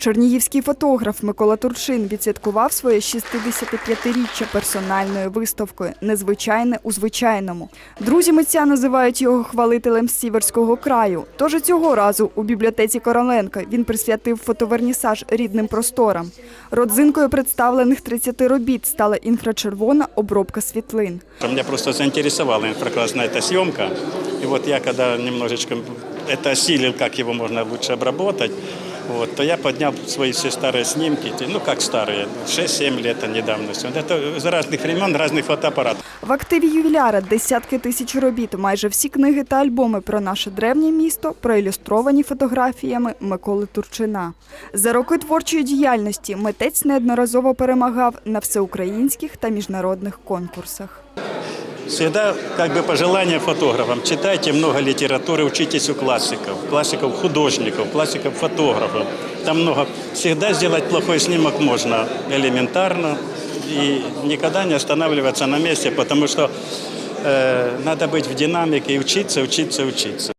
Чернігівський фотограф Микола Турчин відсвяткував своє 65-річчя персональною виставкою Незвичайне у звичайному. Друзі митця називають його хвалителем сіверського краю. Тож і цього разу у бібліотеці Короленка він присвятив фотовернісаж рідним просторам. Родзинкою представлених 30 робіт стала інфрачервона обробка світлин. Меня просто заинтересовала инфракрасная эта съемка. И вот я когда немножечко это осилил, как его можно лучше обработать, вот, то я поднял свои все старые снимки, те- ну как старые, 6-7 лет недавности. Вот Это из разных времен, разных фотоаппаратов. В активі ювіляра десятки тисяч робіт, майже всі книги та альбоми про наше древнє місто, проілюстровані фотографіями Миколи Турчина. За роки творчої діяльності митець неодноразово перемагав на всеукраїнських та міжнародних конкурсах. Всегда как бы пожелание фотографам. Читайте много литературы, учитесь у классиков. Классиков художников, классиков фотографов. Там много. Всегда сделать плохой снимок можно элементарно. И никогда не останавливаться на месте, потому что э, надо быть в динамике и учиться, учиться, учиться.